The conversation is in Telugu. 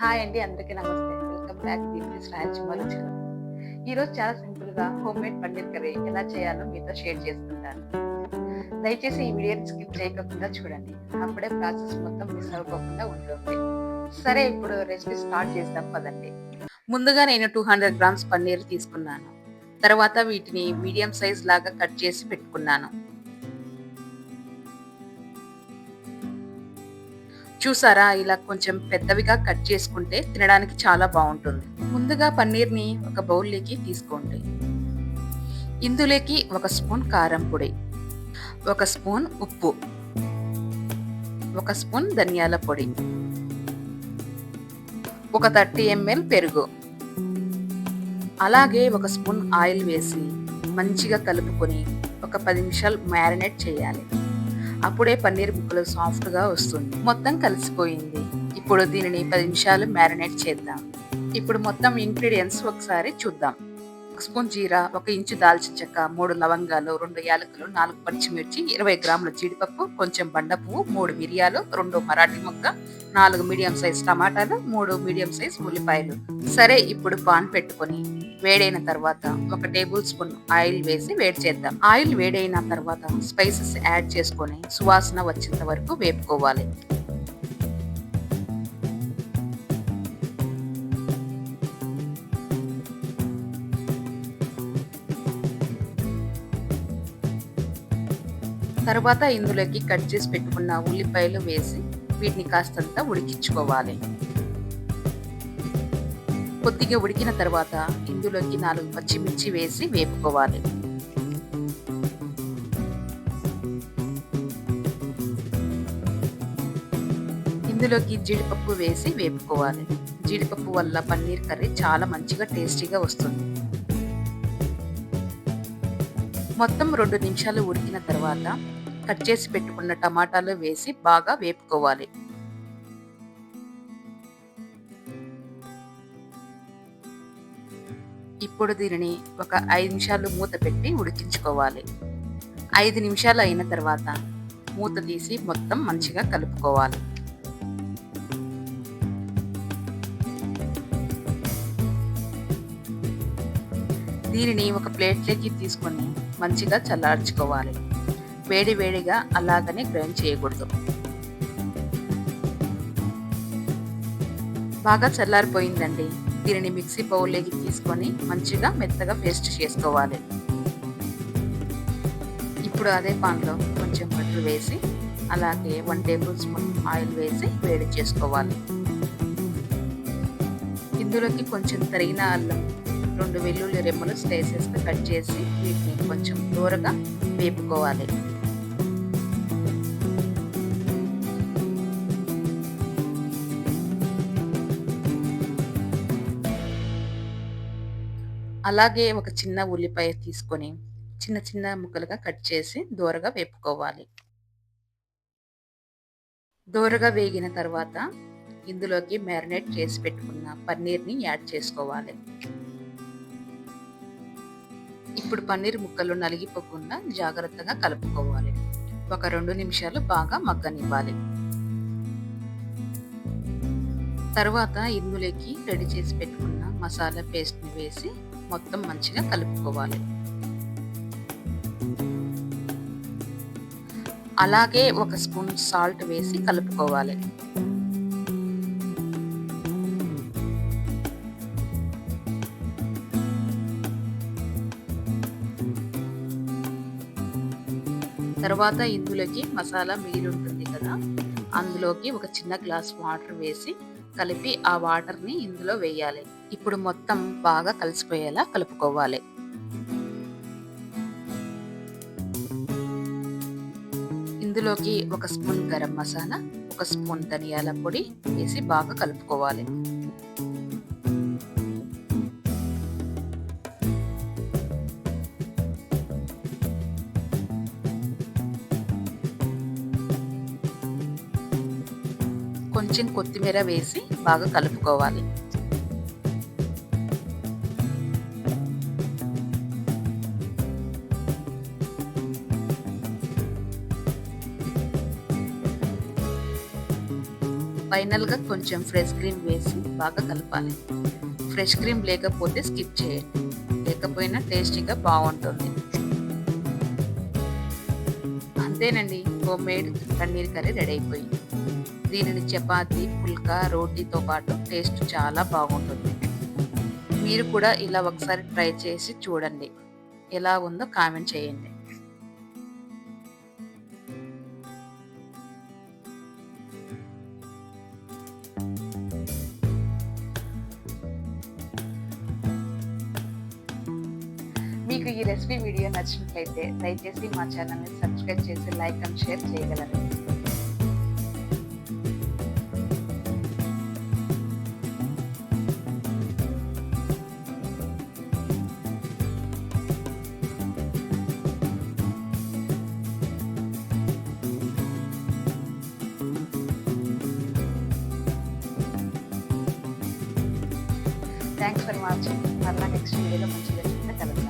హాయ్ అండి అందరికీ నమస్తే. వెల్కమ్ బ్యాక్ దీనికి రాయలసీమ ఈరోజు చాలా సింపుల్గా హోమ్ మేడ్ పన్నీర్ కర్రీ ఎలా చేయాలో మీతో షేర్ చేసుకుంటాను. దయచేసి ఈ వీడియోని స్కిప్ చేయకుండా చూడండి. అప్పుడే ప్రాసెస్ మొత్తం మిస్ అవ్వకుండా ఉంటుంది. సరే ఇప్పుడు రెసిపీ స్టార్ట్ చేద్దాం పదండి. ముందుగా నేను టూ హండ్రెడ్ గ్రామ్స్ పన్నీర్ తీసుకున్నాను. తర్వాత వీటిని మీడియం సైజ్ లాగా కట్ చేసి పెట్టుకున్నాను. చూసారా? ఇలా కొంచెం పెద్దవిగా కట్ చేసుకుంటే తినడానికి చాలా బాగుంటుంది. ముందుగా పన్నీర్ని ఒక బౌల్లోకి తీసుకోండి. ఇందులోకి ఒక స్పూన్ కారం పొడి ఒక స్పూన్ ఉప్పు ఒక స్పూన్ ధనియాల పొడి ఒక థర్టీ ఎంఎల్ పెరుగు అలాగే ఒక స్పూన్ ఆయిల్ వేసి మంచిగా కలుపుకొని ఒక పది నిమిషాలు మ్యారినేట్ చేయాలి. అప్పుడే పన్నీర్ ముక్కలు సాఫ్ట్గా వస్తుంది. మొత్తం కలిసిపోయింది. ఇప్పుడు దీనిని పది నిమిషాలు మ్యారినేట్ చేద్దాం. ఇప్పుడు మొత్తం ఇంగ్రీడియంట్స్ ఒకసారి చూద్దాం. స్పూన్ జీరా ఒక ఇంచు దాల్చిన చెక్క మూడు లవంగాలు రెండు యాలకులు నాలుగు పచ్చిమిర్చి ఇరవై గ్రాముల జీడిపప్పు కొంచెం బండ పువ్వు మూడు మిరియాలు రెండు మరాఠీ మొక్క నాలుగు మీడియం సైజ్ టమాటాలు మూడు మీడియం సైజ్ ఉల్లిపాయలు. సరే ఇప్పుడు పాన్ పెట్టుకొని వేడైన తర్వాత ఒక టేబుల్ స్పూన్ ఆయిల్ వేసి వేడి చేద్దాం. ఆయిల్ వేడైన తర్వాత స్పైసెస్ యాడ్ చేసుకొని సువాసన వచ్చేంత వరకు వేపుకోవాలి. తర్వాత ఇందులోకి కట్ చేసి పెట్టుకున్న ఉల్లిపాయలు వేసి వీటిని కాస్తంత ఉడికించుకోవాలి. కొద్దిగా ఉడికిన తర్వాత ఇందులోకి నాలుగు పచ్చిమిర్చి వేసి వేపుకోవాలి. ఇందులోకి జీడిపప్పు వేసి వేపుకోవాలి. జీడిపప్పు వల్ల పన్నీర్ కర్రీ చాలా మంచిగా టేస్టీగా వస్తుంది. మొత్తం రెండు నిమిషాలు ఉడికిన తర్వాత కట్ చేసి పెట్టుకున్న టమాటాలు వేసి బాగా వేపుకోవాలి. ఇప్పుడు దీనిని ఒక ఐదు నిమిషాలు మూత పెట్టి ఉడికించుకోవాలి. ఐదు నిమిషాలు అయిన తర్వాత మూత తీసి మొత్తం మంచిగా కలుపుకోవాలి. దీనిని ఒక ప్లేట్లోకి తీసుకొని మంచిగా చల్లార్చుకోవాలి. వేడి వేడిగా అలాగనే గ్రైండ్ చేయకూడదు. బాగా చల్లారిపోయిందండి. దీనిని మిక్సీ బౌల్లోకి తీసుకొని మంచిగా మెత్తగా పేస్ట్ చేసుకోవాలి. ఇప్పుడు అదే పాన్లో కొంచెం బట్టలు వేసి అలాగే వన్ టేబుల్ స్పూన్ ఆయిల్ వేసి వేడి చేసుకోవాలి. ఇందులోకి కొంచెం తరిగిన అల్లం రెండు వెల్లుల్లి రెమ్మలు స్లైసెస్గా కట్ చేసి వీటిని కొంచెం దూరగా వేపుకోవాలి. అలాగే ఒక చిన్న ఉల్లిపాయ తీసుకొని చిన్న చిన్న ముక్కలుగా కట్ చేసి దూరగా వేపుకోవాలి. దూరగా వేగిన తర్వాత ఇందులోకి మ్యారినేట్ చేసి పెట్టుకున్న పన్నీర్ని యాడ్ చేసుకోవాలి. ఇప్పుడు పన్నీర్ ముక్కలు నలిగిపోకుండా జాగ్రత్తగా కలుపుకోవాలి. ఒక రెండు నిమిషాలు బాగా మగ్గనివ్వాలి. తర్వాత ఇందులోకి రెడీ చేసి పెట్టుకున్న మసాలా పేస్ట్ని వేసి మొత్తం మంచిగా కలుపుకోవాలి. అలాగే ఒక స్పూన్ సాల్ట్ వేసి కలుపుకోవాలి. తర్వాత ఇందులోకి మసాలా మిగిలి ఉంటుంది కదా అందులోకి ఒక చిన్న గ్లాస్ వాటర్ వేసి కలిపి ఆ వాటర్ని ఇందులో వేయాలి. ఇప్పుడు మొత్తం బాగా కలిసిపోయేలా కలుపుకోవాలి. ఇందులోకి ఒక స్పూన్ గరం మసాలా ఒక స్పూన్ ధనియాల పొడి వేసి బాగా కలుపుకోవాలి. కొంచెం కొత్తిమీర వేసి బాగా కలుపుకోవాలి. ఫైనల్గా కొంచెం ఫ్రెష్ క్రీమ్ వేసి బాగా కలపాలి. ఫ్రెష్ క్రీమ్ లేకపోతే స్కిప్ చేయండి. లేకపోయినా టేస్టీగా బాగుంటుంది. అంతేనండి. Home made paneer curry ready అయిపోయింది. దీనిని చపాతి పుల్కా రోటీతో పాటు టేస్ట్ చాలా బాగుంటుంది. మీరు కూడా ఇలా ఒకసారి ట్రై చేసి చూడండి. ఎలా ఉందో కామెంట్ చేయండి. మీకు ఈ రెసిపీ వీడియో నచ్చినట్లయితే దయచేసి మా ఛానల్ని సబ్స్క్రైబ్ చేసి లైక్ అండ్ షేర్ చేయగలరు. థ్యాంక్స్ ఫర్ వాచింగ్ మరలా నెక్స్ట్ వీడియోలో మంచి రెసిపీతో కలుగుతాం